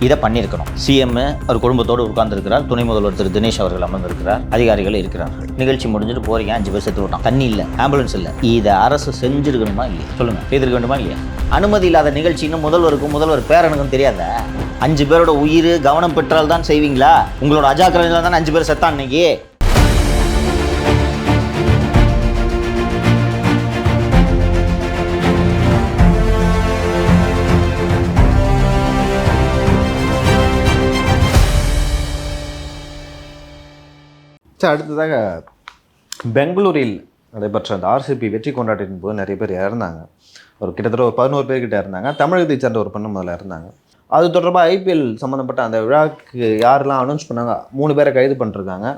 இதை பண்ணியிருக்கணும். சிஎம் ஒரு குடும்பத்தோடு உட்கார்ந்துருக்கிறார். துணை முதல்வர் திரு தினேஷ் அவர்கள் அமர்ந்திருக்கிறார். அதிகாரிகள் இருக்கிறார்கள். நிகழ்ச்சி முடிஞ்சிட்டு போறீங்க. அஞ்சு பேர் செத்து விட்டான் தண்ணி இல்லை. ஆம்புலன்ஸ் இல்லை. இதை அரசு செஞ்சிருக்கணுமா இல்லையா? சொல்லுங்க. செய்திருக்க வேண்டுமா இல்லையா? அனுமதி இல்லாத நிகழ்ச்சின்னு முதல்வருக்கும் முதல்வர் பேரனுக்கும் தெரியாத? அஞ்சு பேரோட உயிர் கவனம் பெற்றால் தான் செய்வீங்களா? உங்களோட அஜாக்கிரதையில் தான் அஞ்சு பேர் செத்தான் இன்னைக்கு? சார் அடுத்ததாக பெங்களூரில் நடைபெற்ற அந்த ஆர்சிபி வெற்றி கொண்டாட்டின் போது நிறைய பேர் இறந்தாங்க. ஒரு கிட்டத்தட்ட ஒரு பதினோரு பேர்கிட்ட இறந்தாங்க. தமிழகத்தை சேர்ந்த ஒரு பொண்ணு முதல்ல இருந்தாங்க அது தொடர்பாக ஐபிஎல் சம்மந்தப்பட்ட அந்த விழாவுக்கு யாரெல்லாம் அனௌன்ஸ் பண்ணாங்க மூணு பேரை கைது பண்ணிருக்காங்க.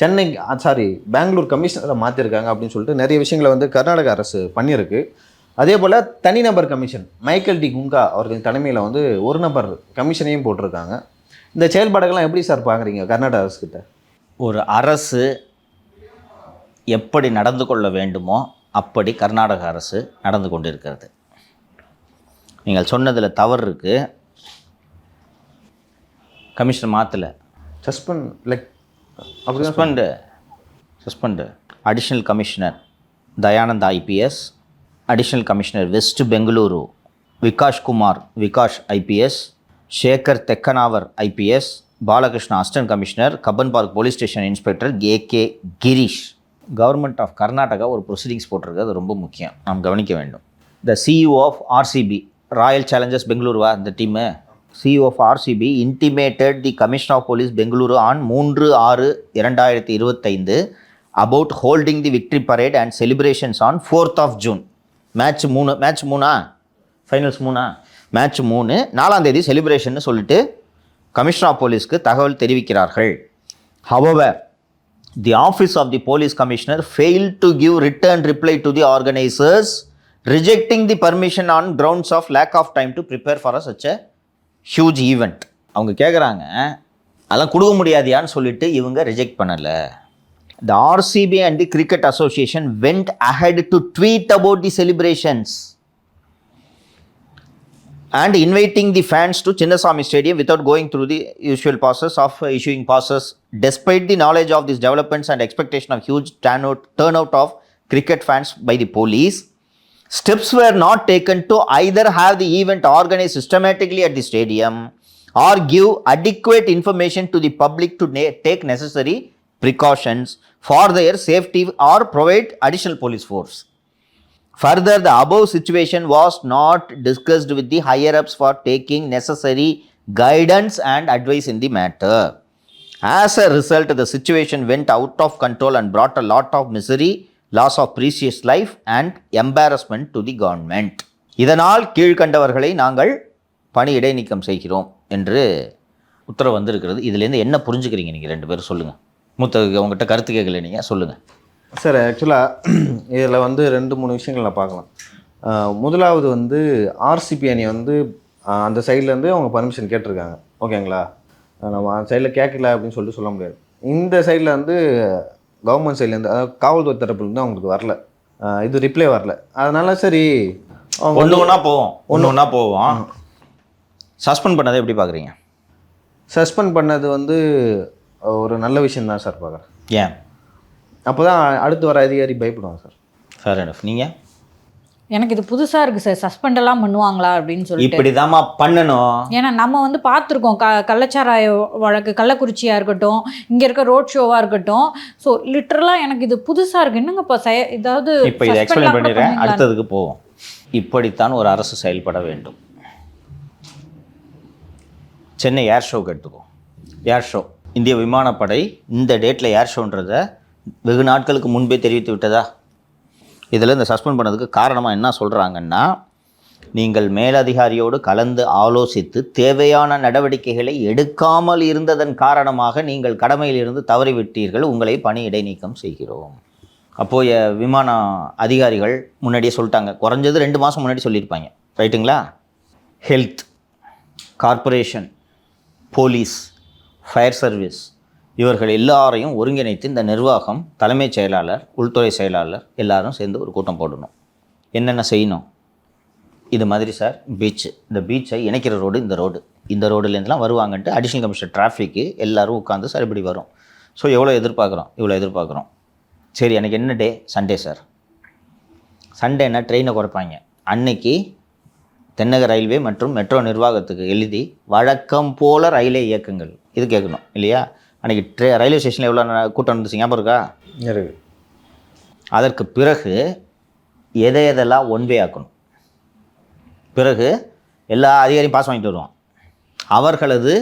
சென்னை சாரி பெங்களூர் கமிஷனரை மாற்றிருக்காங்க அப்படின்னு சொல்லிட்டு நிறைய விஷயங்களை வந்து கர்நாடக அரசு பண்ணியிருக்கு. அதே போல் தனிநபர் கமிஷன் மைக்கேல் டி குங்கா அவர்களின் தலைமையில் வந்து ஒரு நபர் கமிஷனையும் போட்டிருக்காங்க. இந்த செயல்பாடுகள்லாம் எப்படி சார் பார்க்குறீங்க கர்நாடக அரசுக்கிட்ட ஒரு அரசு எப்படி நடந்து கொள்ள வேண்டுமோ அப்படி கர்நாடக அரசு நடந்து கொண்டிருக்கிறது. நீங்கள் சொன்னதில் தவறு இருக்குது கமிஷனர் மாற்றலை சஸ்பெண்ட் லைக் அப்படிதான் suspend suspend additional commissioner Dayanand IPS additional commissioner west Bengaluru Vikash Kumar Vikash IPS Shekhar Tekkannavar IPS Balakrishna assistant commissioner Cubbon park police station inspector A K Girish. Government of Karnataka ஒரு proceedings போட்டிருக்கு அது ரொம்ப முக்கியம். நாம் கவனிக்க வேண்டும். The CEO of RCB royal challengers பெங்களூருவா இந்த team CEO of RCB intimated the commission of police Bengaluru on மூன்று ஆறு இரண்டாயிரத்தி இருபத்தைந்து about holding the victory parade and celebrations on fourth of June match மூணு மேட்ச் மூணா? ஃபைனல்ஸ் மூணா? Match மூணு நாலாம் தேதி செலிப்ரேஷன் சொல்லிட்டு கமிஷனர் ஆஃப் போலீஸ்க்கு தகவல் தெரிவிக்கிறார்கள். However the office of the police commissioner fail to give return reply to the organisers rejecting the permission on grounds of lack of time to prepare for a such a huge event அவங்க கேட்குறாங்க அதெல்லாம் கொடுக்க முடியாதியான்னு சொல்லிட்டு இவங்க reject பண்ணலை. The RCB and the cricket association went ahead to tweet about the celebrations and inviting the fans to Chinnaswamy Stadium without going through the usual process of issuing passes. Despite the knowledge of these developments and expectation of huge turnout, turnout of cricket fans by the police, steps were not taken to either have the event organized systematically at the stadium or give adequate information to the public to take necessary precautions for their safety or provide additional police force. Further the above situation was not discussed with the higher ups for taking necessary guidance and advice in the matter as a result the situation went out of control and brought a lot of misery loss of precious life and embarrassment to the government இதனால் கீழ்கண்டவர்களை நாங்கள் பணி இடைநீக்கம் செய்கிறோம் என்று உத்தரவு வந்திருக்கிறது இதுலேருந்து என்ன புரிஞ்சுக்கிறீங்க நீங்கள் ரெண்டு பேரும் சொல்லுங்கள் மூத்த உங்கள்கிட்ட கருத்து கேட்கல நீங்கள் சொல்லுங்கள் சார் ஆக்சுவலாக இதில் வந்து ரெண்டு மூணு விஷயங்கள் நான் பார்க்கலாம். முதலாவது வந்து ஆர்சிபி அணி வந்து அந்த சைட்லேருந்து அவங்க பர்மிஷன் கேட்டிருக்காங்க. ஓகேங்களா? நம்ம அந்த சைடில் கேட்கல அப்படின்னு சொல்லிட்டு சொல்ல முடியாது. இந்த சைடில் வந்து கவர்மெண்ட் சைட்லேருந்து அதாவது காவல்துறை தரப்புலேருந்து அவங்களுக்கு வரல. இது ரிப்ளை வரல. அதனால சரி ஒன்று ஒன்றா போவோம். ஒன்று ஒன்றா போவோம். சஸ்பெண்ட் பண்ணதை எப்படி பார்க்குறீங்க? சஸ்பெண்ட் பண்ணது வந்து ஒரு நல்ல விஷயம் தான் சார் பார்க்குறேன். ஏன்? அப்போ தான் அடுத்து வர அதிகாரி பயப்படுவாங்க சார். ஃபேர் எனஃப் நீங்கள் எனக்கு இது புதுசாக இருக்குது சார். சஸ்பெண்ட் எல்லாம் பண்ணுவாங்களா அப்படின்னு சொல்லிட்டு. இப்படி பண்ணணும். ஏன்னா நம்ம வந்து பார்த்துருக்கோம். க கள்ளச்சாராய வழக்கு கள்ளக்குறிச்சியாக இருக்கட்டும் இங்கே இருக்க ரோட் ஷோவாக இருக்கட்டும். ஸோ லிட்ரலாக எனக்கு இது புதுசாக இருக்குது என்னங்க இப்போ செய இதாவது இப்போ இதை எக்ஸ்பிளைன் பண்ணிடுறேன்? அடுத்ததுக்கு போவோம். இப்படித்தான் ஒரு அரசு செயல்பட வேண்டும். சென்னை ஏர் ஷோக்கு எடுத்துக்கோ. ஏர் ஷோ இந்திய விமானப்படை இந்த டேட்டில் ஏர் ஷோன்றதை வெகு நாட்களுக்கு முன்பே தெரிவித்து விட்டதா? இதில் இந்த சஸ்பெண்ட் பண்ணதுக்கு காரணமாக என்ன சொல்கிறாங்கன்னா நீங்கள் மேலதிகாரியோடு கலந்து ஆலோசித்து தேவையான நடவடிக்கைகளை எடுக்காமல் இருந்ததன் காரணமாக நீங்கள் கடமையிலிருந்து தவறிவிட்டீர்கள் உங்களை பணி இடைநீக்கம் செய்கிறோம். அப்போது விமான அதிகாரிகள் முன்னாடியே சொல்லிட்டாங்க. குறைஞ்சது ரெண்டு மாதம் முன்னாடி சொல்லியிருப்பாங்க. ரைட்டுங்களா? Health corporation police fire service இவர்கள் எல்லாரையும் ஒருங்கிணைத்து இந்த நிர்வாகம் தலைமைச் செயலாளர் உள்துறை செயலாளர் எல்லாரும் சேர்ந்து ஒரு கூட்டம் போடணும். என்னென்ன செய்யணும்? இது மாதிரி சார் பீச் இந்த பீச்சை இணைக்கிற ரோடு இந்த ரோடு இந்த ரோடுலேருந்துலாம் வருவாங்கன்ட்டு அடிஷனல் கமிஷனர் டிராஃபிக்கு எல்லோரும் உட்காந்து சார் இப்படி வரும். ஸோ எவ்வளோ எதிர்பார்க்குறோம்? இவ்வளோ எதிர்பார்க்குறோம். சரி எனக்கு என்ன டே சண்டே சார். சண்டேனா ட்ரெயினை குறைப்பாங்க. அன்னைக்கு தென்னக ரயில்வே மற்றும் மெட்ரோ நிர்வாகத்துக்கு எழுதி வழக்கம் போல ரயிலை இயக்குங்கள். இது கேட்கணும் இல்லையா? அன்றைக்கி ட்ரே ரயில்வே ஸ்டேஷனில் எவ்வளோ கூட்டம் இருந்துச்சு ஞாபகம் இருக்கா? இருக்கு. அதற்கு பிறகு எதை எதெல்லாம் ஒன் வே ஆக்கணும்? பிறகு எல்லா அதிகாரியும் பாஸ் வாங்கிட்டு வருவான். அவர்களது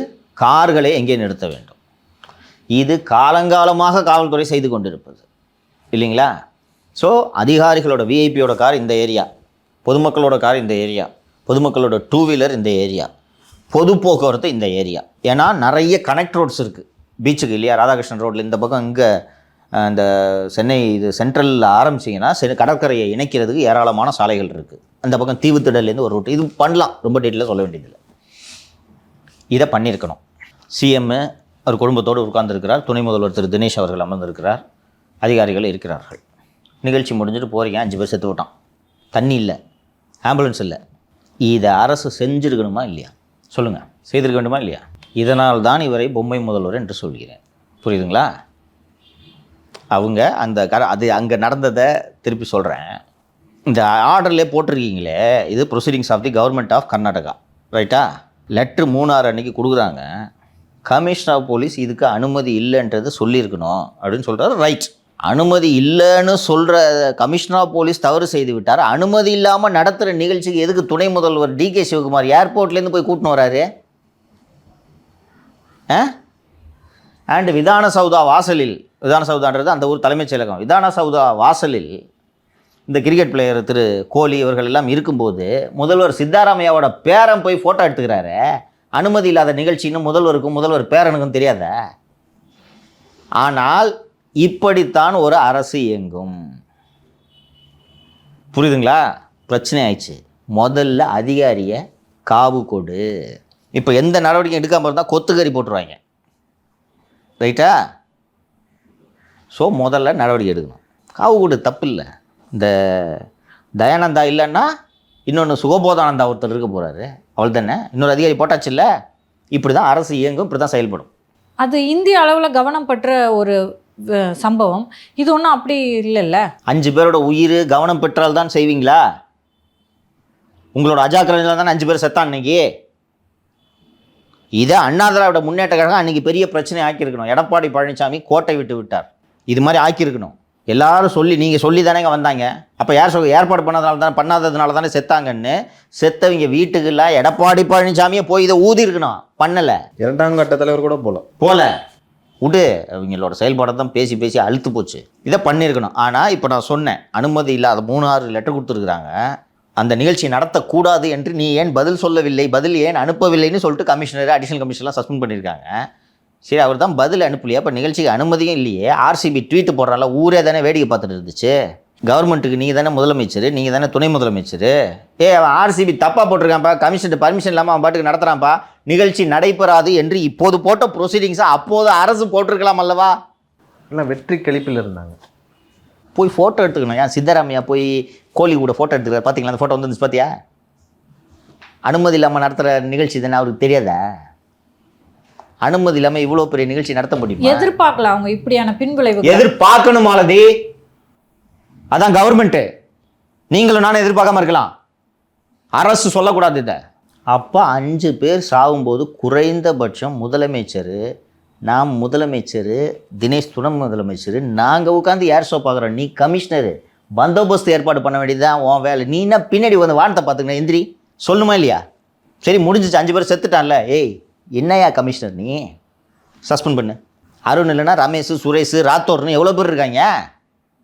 கார்களை எங்கே நிறுத்த வேண்டும்? இது காலங்காலமாக காவல்துறை செய்து கொண்டிருப்பது. இல்லைங்களா? ஸோ அதிகாரிகளோட விஐபியோட கார் இந்த ஏரியா. பொதுமக்களோட கார் இந்த ஏரியா. பொதுமக்களோட டூ வீலர் இந்த ஏரியா. பொது போக்குவரத்து இந்த ஏரியா. ஏன்னா நிறைய கனெக்ட் ரோட்ஸ் இருக்குது பீச்சுக்கு இல்லையா ராதாகிருஷ்ணன் ரோட்டில் இந்த பக்கம் இங்கே இந்த சென்னை இது சென்ட்ரலில் ஆரம்பிச்சிங்கன்னா செ கடற்கரையை இணைக்கிறதுக்கு ஏராளமான சாலைகள் இருக்குது அந்த பக்கம் தீவுத்திடல்லேருந்து ஒரு ரூட் இது பண்ணலாம் ரொம்ப டீட்டெயிலாக சொல்ல வேண்டியதில்லை. இதை பண்ணியிருக்கணும். சிஎம்மு அவர் குடும்பத்தோடு உட்கார்ந்துருக்கிறார். துணை முதல்வர் திரு தினேஷ் அவர்கள் அமர்ந்திருக்கிறார். அதிகாரிகள் இருக்கிறார்கள். நிகழ்ச்சி முடிஞ்சுட்டு போகிறீங்க அஞ்சு பேர் செத்து விட்டான் தண்ணி இல்லை ஆம்புலன்ஸ் இல்லை. இதை அரசு செஞ்சுருக்கணுமா இல்லையா? சொல்லுங்கள் செய்திருக்க வேண்டுமா இல்லையா? இதனால் தான் இவரை பொம்மை முதல்வர் என்று சொல்கிறேன். புரியுதுங்களா? அவங்க அந்த கர அது அங்கே நடந்ததை திருப்பி சொல்கிறேன் இந்த ஆர்டர்லேயே போட்டிருக்கீங்களே இது proceedings of the government of Karnataka ரைட்டா லெட்ரு மூணாறு அன்றைக்கி கொடுக்குறாங்க. கமிஷனர் ஆஃப் போலீஸ் இதுக்கு அனுமதி இல்லைன்றதை சொல்லியிருக்கணும் அப்படின்னு சொல்கிறாரு ரைட் அனுமதி இல்லைன்னு சொல்கிற கமிஷனர் ஆஃப் போலீஸ் தவறு செய்து விட்டார். அனுமதி இல்லாமல் நடத்துகிற நிகழ்ச்சிக்கு எதுக்கு துணை முதல்வர் டி கே சிவகுமார் ஏர்போர்ட்லேருந்து போய் கூட்டின்னு வராரு? அண்டு விதான சௌதா வாசலில் விதான சௌதான்றது அந்த ஊர் தலைமைச் செயலகம். விதான சௌதா வாசலில் இந்த கிரிக்கெட் பிளேயர் திரு கோலி இவர்கள் எல்லாம் இருக்கும்போது முதல்வர் சித்தாராமையாவோட பேரன் போய் ஃபோட்டோ எடுத்துக்கிறாரு. அனுமதி இல்லாத நிகழ்ச்சின்னு முதல்வருக்கும் முதல்வர் பேரனுக்கும் தெரியாத? ஆனால் இப்படித்தான் ஒரு அரசு இயங்கும். புரியுதுங்களா? பிரச்சனை ஆயிடுச்சு. முதல்ல அதிகாரியை காவு கொடு. இப்போ எந்த நடவடிக்கை எடுக்காமல் இருந்தால் கொத்துக்கறி போட்டுருவாங்க. ரைட்டா ஸோ முதல்ல நடவடிக்கை எடுக்கணும். காவு கொடு தப்பு இல்லை இந்த தயானந்தா இல்லைன்னா இன்னொன்று சுகபோதானந்தா ஒருத்தர் இருக்க போகிறாரு அவள் தானே? இன்னொரு அதிகாரி போட்டாச்சு இல்லை? இப்படி தான் அரசு இயங்கும் இப்படி தான் செயல்படும். அது இந்திய அளவில் கவனம் பெற்ற ஒரு சம்பவம். இது ஒன்றும் அப்படி இல்லைல்ல. அஞ்சு பேரோட உயிர் கவனம் பெற்றால் தான் செய்வீங்களா? உங்களோட அஜாக்கிரதையில் தானே அஞ்சு பேர் செத்தான் இன்னைக்கு? இதை அண்ணா திராவிட முன்னேற்ற கழகம் அன்னைக்கு பெரிய பிரச்சனை ஆக்கியிருக்கணும். எடப்பாடி பழனிசாமி கோட்டை விட்டு விட்டார். இது மாதிரி ஆக்கியிருக்கணும். எல்லாரும் சொல்லி நீங்கள் சொல்லி தானேங்க வந்தாங்க. அப்போ யார் சொல்ல ஏற்பாடு பண்ணதுனால தானே பண்ணாததுனால தானே செத்தாங்கன்னு செத்தவங்க வீட்டுக்கெல்லாம் எடப்பாடி பழனிசாமியே போய் இதை ஊதிருக்கணும் பண்ணலை. இரண்டாம் கட்ட தலைவர் கூட போல. போல. விடு அவங்களோட செயல்பாடை தான் பேசி பேசி அழுத்து போச்சு. இதை பண்ணியிருக்கணும். ஆனால் இப்போ நான் சொன்னேன் அனுமதி இல்லாத மூணு ஆறு லெட்டர் கொடுத்துருக்குறாங்க. அந்த நிகழ்ச்சி நடத்தக்கூடாது என்று நீ ஏன் பதில் சொல்லவில்லை? பதில் ஏன் அனுப்பவில்லைன்னு சொல்லிட்டு கமிஷனர் அடிஷனல் கமிஷனர்லாம் சஸ்பெண்ட் பண்ணியிருக்காங்க. சரி அவர் தான் பதில் அனுப்பலையா. அப்போ நிகழ்ச்சிக்கு அனுமதியும் இல்லையே. ஆர்சிபி ட்வீட் போடுறால ஊரே தானே வேடிக்கை பார்த்துட்டு இருந்துச்சு. கவர்மெண்ட்டுக்கு நீங்கள் தானே முதலமைச்சர் நீங்கள் தானே துணை முதலமைச்சர். ஏ அவன் ஆர்சிபி தப்பாக போட்டிருக்கான்ப்பா. கமிஷன் பர்மிஷன் இல்லாமல் அவன் பாட்டுக்கு நடத்துகிறான்ப்பா நிகழ்ச்சி நடைபெறாது என்று இப்போது போட்ட ப்ரொசீடிங்ஸை அப்போது அரசு போட்டிருக்கலாம் அல்லவா? இல்லை வெற்றி கழிப்பில் இருந்தாங்க. போய் ஃபோட்டோ எடுத்துக்கணும். ஏன் சித்தராமையா போய் கோழி கூட ஃபோட்டோ எடுத்துக்கிறார்? பார்த்தீங்களா அந்த ஃபோட்டோ வந்து பார்த்தியா அனுமதி இல்லாமல் நடத்துகிற நிகழ்ச்சி தானே அவருக்கு தெரியாதா? அனுமதி இல்லாமல் இவ்வளோ பெரிய நிகழ்ச்சி நடத்த முடியுமா? எதிர்பார்க்கல அவங்க இப்படியான பின்விளைவு எதிர்பார்க்கணும் மாலதி. அதான் கவர்மெண்ட்டு நீங்களும் நானும் எதிர்பார்க்காம இருக்கலாம். அரசு சொல்லக்கூடாது இதை. அப்போ அஞ்சு பேர் சாகும்போது குறைந்தபட்சம் முதலமைச்சர் நாம் முதலமைச்சர் தினேஷ் துணை முதலமைச்சர் நாங்கள் உட்காந்து ஏர் ஷோ பார்க்குறோம். நீ கமிஷனரு பந்தோபஸ்து ஏற்பாடு பண்ண வேண்டியதுதான் உன் வேலை. நீ என்ன பின்னாடி வந்து வானத்தை பார்த்துக்கணும் எந்திரி. சொல்லுமா இல்லையா? சரி முடிஞ்சிச்சு. அஞ்சு பேர் செத்துட்டான்ல. ஏய் என்னையா கமிஷனர் நீ? சஸ்பெண்ட் பண்ணு. அருண் இல்லைன்னா ரமேஷ் சுரேஷ் ராத்தோர்னு எவ்வளோ பேர் இருக்காங்க?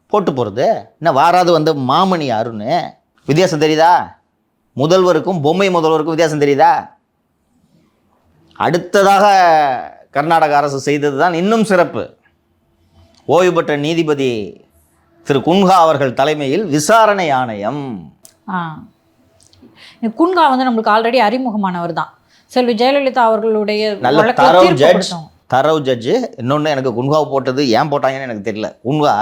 போட்டு போகிறது என்ன வாராது வந்த மாமணி அருண். வித்தியாசம் தெரியுதா? முதல்வருக்கும் பொம்மை முதல்வருக்கும் வித்தியாசம் தெரியுதா? அடுத்ததாக கர்நாடக அரசு செய்தது தான் இன்னும் சிறப்பு. ஓய்வு பெற்ற நீதிபதி திரு குன்ஹா அவர்கள் தலைமையில் விசாரணை ஆணையம். குன்கா வந்து நம்மளுக்கு ஆல்ரெடி அறிமுகமானவர் தான். செல்வி ஜெயலலிதா அவர்களுடைய நல்ல தரவு ஜட்ஜ். தரவு ஜட்ஜு இன்னொன்று எனக்கு குன்ஹாவை போட்டது ஏன் போட்டாங்கன்னு எனக்கு தெரியல. குன்ஹா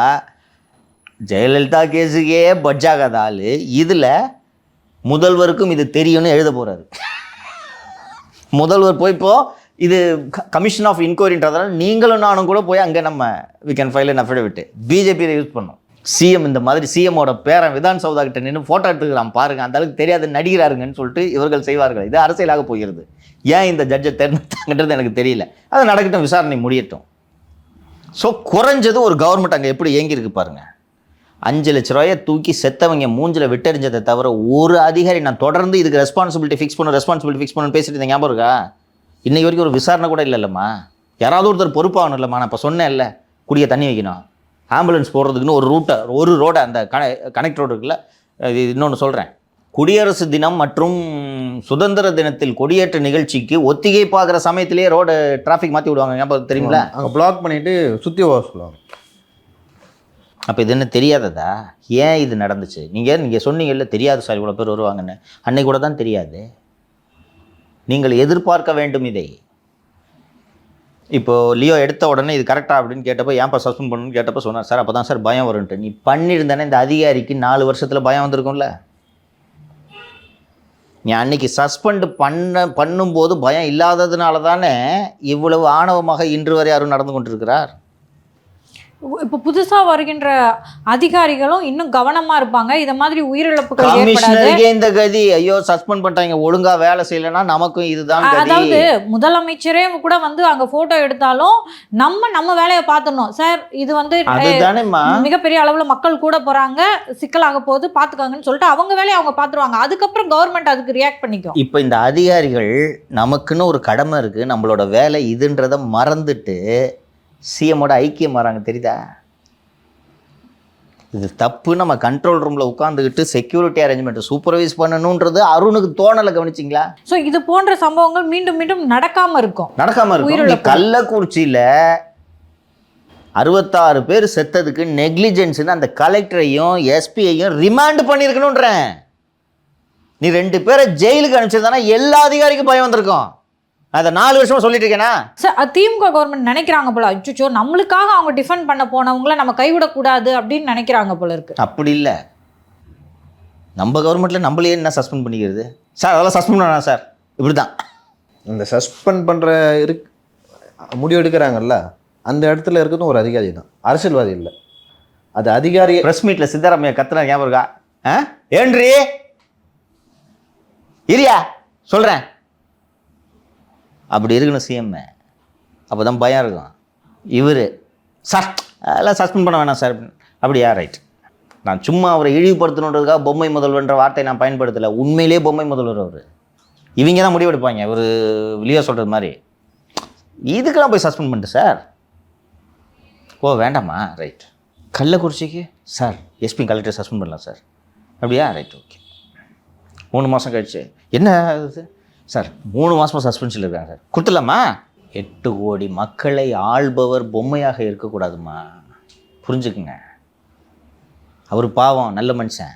ஜெயலலிதா கேஸுக்கே பட்ஜாகாத ஆள் இதில் முதல்வருக்கும் இது தெரியும்னு எழுத போகிறாரு முதல்வர் போய் இப்போ இது கமிஷன் ஆஃப் இன்கொயரின்றதால நீங்களும் நானும் கூட போய் அங்கே நம்ம we can file an affidavit பிஜேபியில் யூஸ் பண்ணோம். சிஎம் இந்த மாதிரி சிஎம்மோட பேரன் விதான் சௌதா கிட்ட நின்று ஃபோட்டோ எடுத்துக்கிறான் பாருங்க அந்த அளவுக்கு தெரியாத நடிகிறாருங்கன்னு சொல்லிட்டு இவர்கள் செய்வார்கள். இது அரசியலாக போகிறது. ஏன் இந்த ஜட்ஜை தேர்ந்தெடுத்தாங்கன்றது எனக்கு தெரியல. அது நடக்கட்டும் விசாரணை முடியட்டும். ஸோ குறைஞ்சது ஒரு கவர்மெண்ட் அங்கே எப்படி இயங்கியிருக்கு பாருங்கள் அஞ்சு லட்ச ரூபாயை தூக்கி செத்தவங்க மூஞ்சில விட்டறிஞ்சதை தவிர ஒரு அதிகாரி நான் தொடர்ந்து இதுக்கு ரெஸ்பான்சிபிலிட்டி ஃபிக்ஸ் பண்ணு ரெஸ்பான்சிபிலிட்டி ஃபிக்ஸ் பண்ணு பேசிட்டு இருந்தேன் ஞாபகம் இருக்கா? இன்னைக்கு வரைக்கும் ஒரு விசாரணை கூட இல்லைல்லம்மா. யாராவது ஒருத்தர் பொறுப்பாகணும் இல்லைம்மா நான் இப்போ சொன்னேன்ல குடிய தண்ணி வைக்கணும். ஆம்புலன்ஸ் போடுறதுக்குன்னு ஒரு ரூட்டை ஒரு ரோடை அந்த கன கனெக்ட் ரோடு இருக்குல்ல இது இன்னொன்று சொல்கிறேன் குடியரசு தினம் மற்றும் சுதந்திர தினத்தில் கொடியேற்ற நிகழ்ச்சிக்கு ஒத்திகை பார்க்குற சமயத்திலேயே ரோடு டிராஃபிக் மாற்றி விடுவாங்க. ஞாபகம் தெரியுங்களா அங்கே பிளாக் பண்ணிட்டு சுற்றி போக சொல்லுவாங்க. அப்போ இது என்ன தெரியாததா? ஏன் இது நடந்துச்சு? நீங்கள் நீங்கள் சொன்னீங்கல்ல தெரியாது சார் இவ்வளோ பேர் வருவாங்கன்னு. அன்னைக்கு கூட தான் தெரியாது. நீங்கள் எதிர்பார்க்க வேண்டும் இதை. இப்போது லியோ எடுத்த உடனே இது கரெக்டாக அப்படின்னு கேட்டப்போ ஏன்ப்பா சஸ்பெண்ட் பண்ணணும்னு கேட்டப்போ சொன்னார். சார் அப்போ தான் சார் பயம் வரும்ன்ட்டு. நீ பண்ணியிருந்தானே இந்த அதிகாரிக்கு நாலு வருஷத்தில் பயம் வந்திருக்கும்ல? நீ அன்னைக்கு சஸ்பெண்ட் பண்ண பண்ணும்போது பயம் இல்லாததுனால தானே இவ்வளவு ஆணவமாக இன்று வரை யாரும் நடந்து கொண்டிருக்கிறார்? இப்போ புதுசா வருகின்ற அதிகாரிகளும் இன்னும் கவனமா இருப்பாங்க. இத மாதிரி உயிரிழப்புகள் ஏற்படாது. இந்த கதி ஐயோ சஸ்பெண்ட் பண்ணிட்டாங்க. ஒழுங்கா வேலை செய்யலைன்னா நமக்கும் இதுதான் அதாவது முதலமைச்சரே கூட வந்து அங்க போட்டோ எடுத்தாலும் நம்ம நம்ம வேலையை பார்த்துடணும். சார் இது வந்து மிகப்பெரிய அளவுல மக்கள் கூட போறாங்க. சிக்கலாக போகுது. பாத்துக்காங்கன்னு சொல்லிட்டு அவங்க வேலையை அவங்க பாத்துருவாங்க அதுக்கப்புறம் கவர்மெண்ட் அதுக்கு ரியாக்ட் பண்ணிக்கும். இப்போ இந்த அதிகாரிகள் நமக்குன்னு ஒரு கடமை இருக்கு. நம்மளோட வேலை இதுன்றதை மறந்துட்டு சிஎம்மோட ஐக்கியம் வராங்க தெரியுதா? இது தப்பு. நம்ம கண்ட்ரோல் ரூமில் உட்காந்துக்கிட்டு செக்யூரிட்டி அரேஞ்ச்மெண்ட் சூப்பர்வைஸ் பண்ணணுன்றது அருணுக்கு தோணலை கவனிச்சிங்களா? சோ இது போன்ற சம்பவங்கள் மீண்டும் மீண்டும் நடக்காம இருக்கும். நடக்காம இருக்கும். கள்ளக்குறிச்சியில் அறுபத்தாறு பேர் செத்ததுக்கு நெக்லிஜென்ஸ்னு அந்த கலெக்டரையும் எஸ்பியையும் ரிமாண்ட் பண்ணியிருக்கணுன்றேன் நீ ரெண்டு பேரை ஜெயிலுக்கு அனுப்பிச்சிருந்தானா எல்லா அதிகாரிக்கும் பயம் வந்திருக்கும். அதை நாலு வருஷமா சொல்லிட்டு இருக்கேனா? சார் திமுக கவர்மெண்ட் நினைக்கிறாங்க போல. அச்சோ நம்மளுக்காக அவங்க டிஃபெண்ட் பண்ண போனவங்கள நம்ம கைவிடக்கூடாது அப்படின்னு நினைக்கிறாங்க போல இருக்கு. அப்படி இல்லை. நம்ம கவர்மெண்ட்டில் நம்மளே என்ன சஸ்பெண்ட் பண்ணிக்கிறது? சார் அதெல்லாம் சஸ்பெண்ட் பண்ணலாம் சார். இப்படி தான் இந்த சஸ்பெண்ட் பண்ணுற இருக் முடிவு எடுக்கிறாங்கல்ல அந்த இடத்துல இருக்கிறதும் ஒரு அதிகாரி தான். அரசியல்வாதி இல்லை. அது அதிகாரி ப்ரெஸ் மீட்டில் சித்தராமையா கத்துனா ஞாபகம் இருக்கா? ஆ? ஏன்றி இரியா சொல்கிறேன் அப்படி இருக்கணும் சிஎம் அப்போ தான் பயம் இருக்கும். இவர் சார் அதெல்லாம் சஸ்பெண்ட் பண்ண வேணாம் சார். அப்படியா ரைட் நான் சும்மா அவரை இழிவுபடுத்தணுன்றதுக்காக பொம்மை முதல்வர்ன்ற வார்த்தையை நான் பயன்படுத்தலை. உண்மையிலே பொம்மை முதல்வர் அவர். இவங்க தான் முடிவெடுப்பாங்க. இவர் வெளியே சொல்கிறது மாதிரி. இதுக்கெல்லாம் போய் சஸ்பெண்ட் பண்ணிட்டு சார். ஓ வேண்டாமா? ரைட் கள்ளக்குறிச்சிக்கு? சார் எஸ்பி கலெக்டர் சஸ்பெண்ட் பண்ணலாம் சார். அப்படியா? ரைட் ஓகே மூணு மாதம் கழிச்சு. என்ன அது சார் மூணு மாதமாக சஸ்பென்ஷனில் இருக்காங்க சார். கொடுத்துடலாமா? எட்டு கோடி மக்களை ஆள்பவர் பொம்மையாக இருக்கக்கூடாதும்மா புரிஞ்சுக்குங்க. அவர் பாவம் நல்ல மனுஷன்.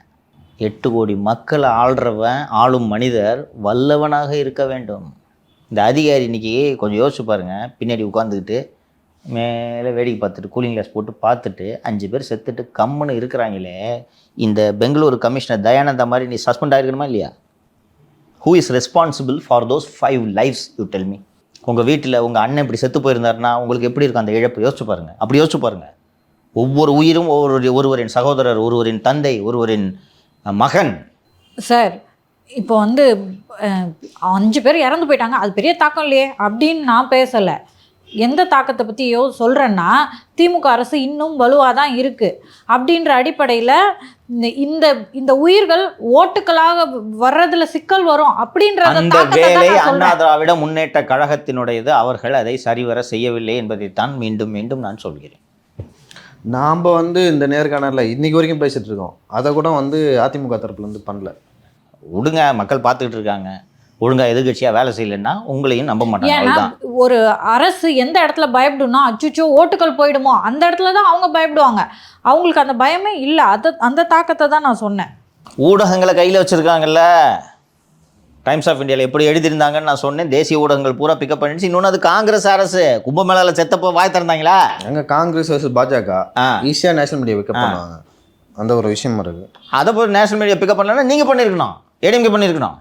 எட்டு கோடி மக்களை ஆள்றவன் ஆளும் மனிதர் வல்லவனாக இருக்க வேண்டும். இந்த அதிகாரி இன்னைக்கு கொஞ்சம் யோசிச்சு பாருங்கள் பின்னாடி உட்காந்துக்கிட்டு மேலே வேடிக்கை பார்த்துட்டு கூலிங் கிளாஸ் போட்டு பார்த்துட்டு அஞ்சு பேர் செத்துட்டு கம்முன்னு இருக்கிறாங்களே இந்த பெங்களூர் கமிஷனர் தயானந்தா மாதிரி நீ சஸ்பெண்ட் ஆகிருக்கணுமா இல்லையா? Who is responsible for those five lifes you tell me உங்கள் வீட்டில் உங்கள் அண்ணன் இப்படி செத்து போயிருந்தாருன்னா உங்களுக்கு எப்படி இருக்கும் அந்த இழப்பு? யோசிச்சு பாருங்கள் அப்படி யோசிச்சு பாருங்கள் ஒவ்வொரு உயிரும் ஒவ்வொரு ஒருவரின் சகோதரர் ஒருவரின் தந்தை ஒருவரின் மகன். சார் இப்போ வந்து அஞ்சு பேர் இறந்து போயிட்டாங்க. அது பெரிய தாக்கம் இல்லையே அப்படின்னு நான் பேசலை. எந்த தாக்கத்தை பற்றியோ சொல்கிறேன்னா திமுக அரசு இன்னும் வலுவாக தான் இருக்குது அப்படின்ற அடிப்படையில் இந்த இந்த இந்த உயிர்கள் ஓட்டுக்களாக வர்றதுல சிக்கல் வரும் அப்படின்றத தான் வேலை அண்ணா. திராவிட முன்னேற்ற கழகத்தினுடையது அவர்கள் அதை சரிவர செய்யவில்லை என்பதைத்தான் மீண்டும் மீண்டும் நான் சொல்கிறேன். நாம் வந்து இந்த நேர்காணலில் இன்னைக்கு வரைக்கும் பேசிட்டு இருக்கோம். அதை கூட வந்து அதிமுக தரப்புலேருந்து பண்ணல. விடுங்க மக்கள் பார்த்துக்கிட்டு இருக்காங்க. ஒழுங்கா எதிர்கட்சியாக வேலை செய்யலைன்னா உங்களையும் நம்ப மாட்டாங்க. ஒரு அரசு எந்த இடத்துல பயப்படும்னா அச்சுச்சோ ஓட்டுகள் போயிடுமோ அந்த இடத்துல தான் அவங்க பயப்படுவாங்க. அவங்களுக்கு அந்த பயமே இல்லை. அதை அந்த தாக்கத்தை தான் நான் சொன்னேன். ஊடகங்களை கையில் வச்சுருக்காங்கல்ல? டைம்ஸ் ஆஃப் இந்தியாவில் எப்படி எழுதியிருந்தாங்கன்னு நான் சொன்னேன். தேசிய ஊடகங்கள் பூரா பிக்கப் பண்ணிடுச்சு. இன்னொன்று அது காங்கிரஸ் அரசு. கும்பமேளால செத்தப்போ வாய் திறந்தாங்களா? அங்கே காங்கிரஸ் வர்சஸ் பாஜக. ஆ. ஈஸியாக நேஷனல் மீடியா பிக்கப் பண்ணுவாங்க. அந்த ஒரு விஷயம் இருக்கு. அதை போய் நேஷனல் மீடியா பிக்கப் பண்ணலன்னா நீங்கள் பண்ணியிருக்கணும் ஏடிஎம்கே பண்ணியிருக்கணும்